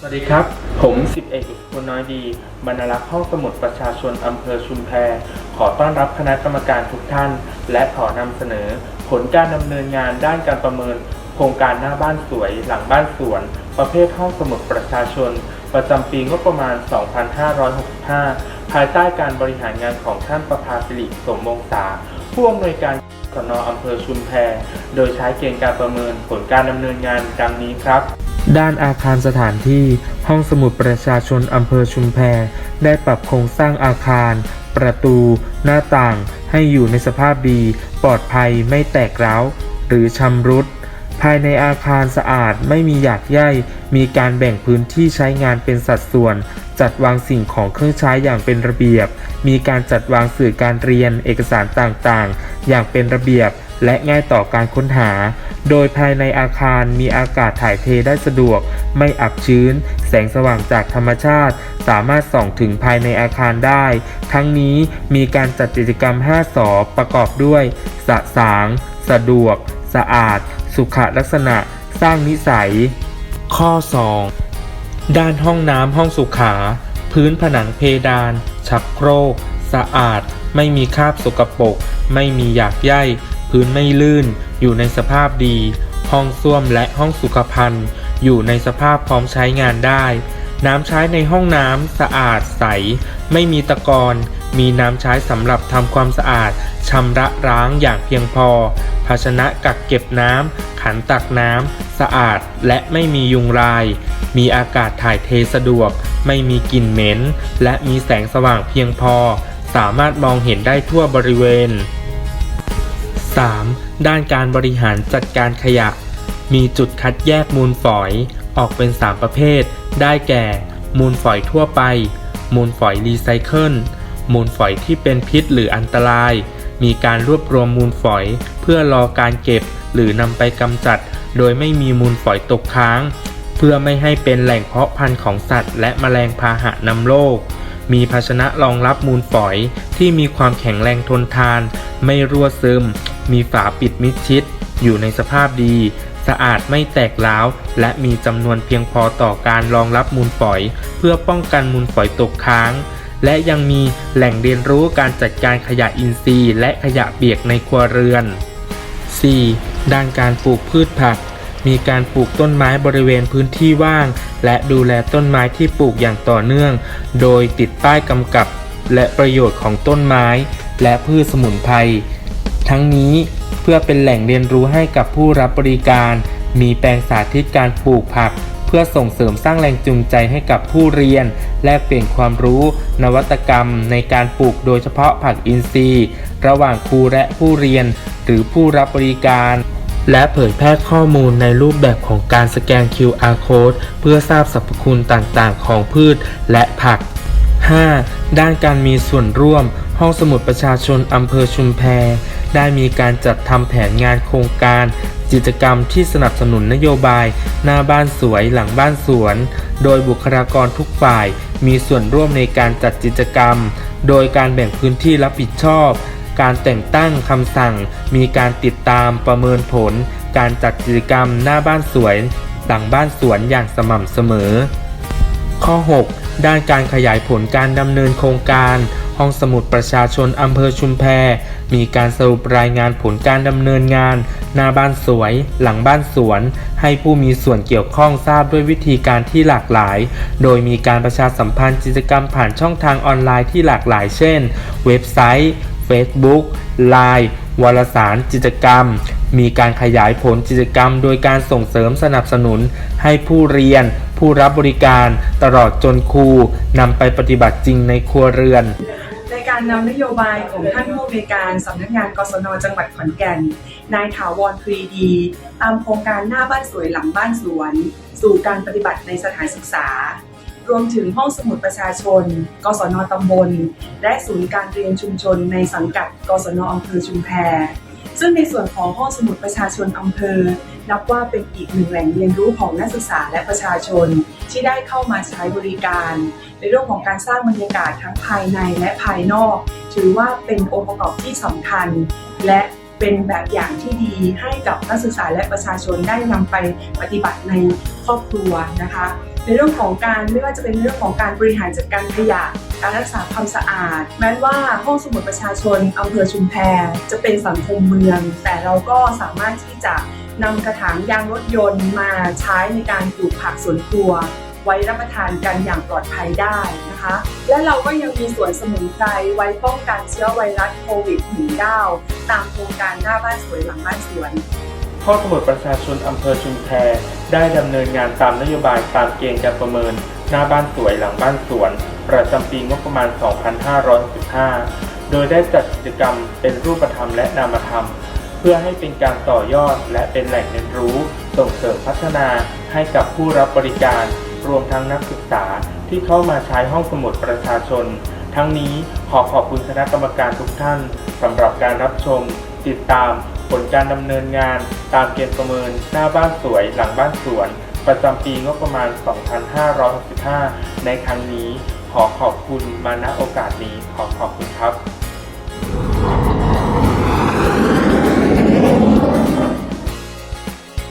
สวัสดีครับ ผมสิบเอกอุสพลน้อยดีบรรณารักษ์ห้องสมุดประชาชนอำเภอชุมแพ ขอต้อนรับคณะกรรมการทุกท่าน และขอนำเสนอ ผลการดำเนินงานด้านการประเมิน โครงการหน้าบ้านสวยหลังบ้านสวน ประเภทห้องสมุดประชาชน ประจำปีงบประมาณ 2565 ภายใต้การบริหารงานของท่านประภาสิริสมวงศาผู้อำนวยการสนอำเภอชุมแพ โดยใช้เกณฑ์การประเมินผลการดำเนินงานดังนี้ครับ ด้านอาคารสถานที่ ห้องสมุดประชาชนอำเภอชุมแพได้ปรับโครงสร้างอาคาร ประตู หน้าต่าง ให้อยู่ในสภาพดี ปลอดภัยไม่แตกร้าว หรือชำรุด ภายในอาคารสะอาดไม่มีหยากใยมีการแบ่งพื้นที่ใช้งานเป็นสัดส่วน จัดวางสิ่งของเครื่องใช้อย่างเป็นระเบียบ มีการจัดวางสื่อการเรียน เอกสารต่างๆ อย่างเป็นระเบียบ และง่ายต่อการค้นหา โดยภายในอาคารมีอากาศถ่ายเทได้สะดวก ไม่อับชื้น แสงสว่างจากธรรมชาติ สามารถส่องถึงภายในอาคารได้ ทั้งนี้มีการจัดกิจกรรม 5 สอประกอบด้วย สะสาง สะดวก สะอาด สุขลักษณะ สร้างนิสัย ข้อ 2 ด้านห้องน้ำห้องสุขา พื้นผนังเพดาน ชักโครก สะอาด ไม่มีคราบสกปรก ไม่มีหยากใย พื้นไม่ลื่น อยู่ในสภาพดี ห้องส้วมและห้องสุขภัณฑ์ อยู่ในสภาพพร้อมใช้งานได้ น้ำใช้ในห้องน้ำสะอาดใส ไม่มีตะกอนมีน้ำใช้สำหรับทำความสะอาดชำระร้างอย่างเพียงพอ ภาชนะกักเก็บน้ำขันตักน้ำสะอาดและไม่มียุงลาย มีอากาศถ่ายเทสะดวก ไม่มีกลิ่นเหม็น และมีแสงสว่างเพียงพอ สามารถมองเห็นได้ทั่วบริเวณ 3. ด้านการบริหารจัดการขยะ มีจุดคัดแยกมูลฝอยออกเป็น 3 ประเภท ได้แก่ มูลฝอยทั่วไป มูลฝอยรีไซเคิล มูลฝอยที่เป็นพิษหรืออันตราย มีการรวบรวมมูลฝอย เพื่อรอการเก็บหรือนำไปกำจัด โดยไม่มีมูลฝอยตกค้าง เพื่อไม่ให้เป็นแหล่งเพาะพันธุ์ของสัตว์ และแมลงพาหะนำโรคมีภาชนะรองรับมูลฝอยที่มีความแข็งแรงทนทาน ไม่รั่วซึม มีฝาปิดมิดชิด อยู่ในสภาพดี สะอาดไม่แตกร้าว และมีจำนวนเพียงพอต่อการรองรับมูลฝอย เพื่อป้องกันมูลฝอยตกค้าง และยังมีแหล่งเรียนรู้การจัดการขยะอินทรีย์ และขยะเปียกในครัวเรือน 4. ด้านการปลูกพืชผัก มีการปลูกต้นไม้บริเวณพื้นที่ว่าง และดูแลต้นไม้ที่ปลูกอย่างต่อเนื่อง โดยติดป้ายกำกับ และประโยชน์ของต้นไม้ และพืชสมุนไพร ทั้งนี้เพื่อเป็นแหล่งเรียนรู้ให้กับผู้รับบริการ มีแปลงสาธิตการปลูกผัก เพื่อส่งเสริมสร้างแรงจูงใจให้กับผู้เรียน แลกเปลี่ยนความรู้ นวัตกรรมในการปลูกโดยเฉพาะผักอินทรีย์ ระหว่างครูและผู้เรียน หรือผู้รับบริการและเผยแพร่ข้อมูลในรูปแบบของการสแกน QR code เพื่อทราบสรรพคุณต่างๆ ของพืชและผัก 5. ด้านการมีส่วนร่วม ห้องสมุดประชาชนอำเภอชุมแพ ได้มีการจัดทำแผนงานโครงการ กิจกรรมที่สนับสนุนนโยบาย หน้าบ้านสวยหลังบ้านสวน โดยบุคลากรทุกฝ่าย มีส่วนร่วมในการจัดกิจกรรม โดยการแบ่งพื้นที่รับผิดชอบ การแต่งตั้งคำสั่ง มีการติดตามประเมินผล การจัดกิจกรรมหน้าบ้านสวย หลังบ้านสวนอย่างสม่ำเสมอ ข้อ 6 ด้านการขยายผลการดำเนินโครงการห้องสมุดประชาชนอำเภอชุมแพ มีการสรุปรายงานผลการดำเนินงาน หน้าบ้านสวย หลังบ้านสวน ให้ผู้มีส่วนเกี่ยวข้องทราบด้วยวิธีการที่หลากหลาย โดยมีการประชาสัมพันธ์กิจกรรมผ่านช่องทางออนไลน์ที่หลากหลาย เช่น เว็บไซต์ Facebook Line วารสารกิจกรรม มีการขยายผลกิจกรรม โดยการส่งเสริมสนับสนุน ให้ผู้เรียน ผู้รับบริการ ตลอดจนครูนำไปปฏิบัติจริงในครัวเรือนใน การนำนโยบายของท่านผู้อำนวยการสำนักงานกศนจังหวัดขอนแก่น นายถาวรครีดี ตามโครงการหน้าบ้านสวยหลังบ้านสวน สู่การปฏิบัติในสถานศึกษา รวมถึงห้องสมุดประชาชน กศนตำบล และศูนย์การเรียนชุมชนในสังกัด กศนอำเภอชุมแพ ซึ่งในส่วนของห้องสมุดประชาชนอำเภอ นับว่าเป็นอีกหนึ่งแหล่งเรียนรู้ของนักศึกษาและประชาชน ที่ได้เข้ามาใช้บริการ ในเรื่องของการสร้างบรรยากาศทั้งภายในและภายนอก ถือว่าเป็นองค์ประกอบที่สำคัญ และเป็นแบบอย่างที่ดีให้กับนักศึกษาและประชาชนได้นำไปปฏิบัติในครอบครัวนะคะในเรื่องของการไม่ว่าจะเป็นเรื่องของการบริหารจัดการขยะ การรักษาความสะอาด แม้ว่าห้องสมุดประชาชนอำเภอชุมแพจะเป็นสังคมเมือง แต่เราก็สามารถที่จะนำกระถางยางรถยนต์มาใช้ในการปลูกผักสวนครัว ไว้รับประทานกันอย่างปลอดภัยได้นะคะ และเราก็ยังมีสวนสมุนไพรไว้ป้องกันเชื้อไวรัสโควิด -19 ตามโครงการหน้าบ้านสวยหลังบ้านสวนห้องสมุดประชาชนอำเภอชุมแพ ได้ดำเนินงานตามนโยบายตามเกณฑ์การประเมิน หน้าบ้านสวยหลังบ้านสวน ประจำปีงบประมาณ 2565 โดยได้จัดกิจกรรมเป็นรูปธรรมและนามธรรม เพื่อให้เป็นการต่อยอดและเป็นแหล่งเรียนรู้ ส่งเสริมพัฒนาให้กับผู้รับบริการ รวมทั้งนักศึกษาที่เข้ามาใช้ห้องสมุดประชาชน ทั้งนี้ขอขอบคุณคณะกรรมการทุกท่านสำหรับการรับชม ติดตาม ผลการดำเนินงานตามเกณฑ์ประเมินหน้าบ้านสวยหลังบ้านสวน ประจำปีงบประมาณ 2565 ในครั้งนี้ ขอขอบคุณมาณโอกาสนี้ขอขอบคุณครับ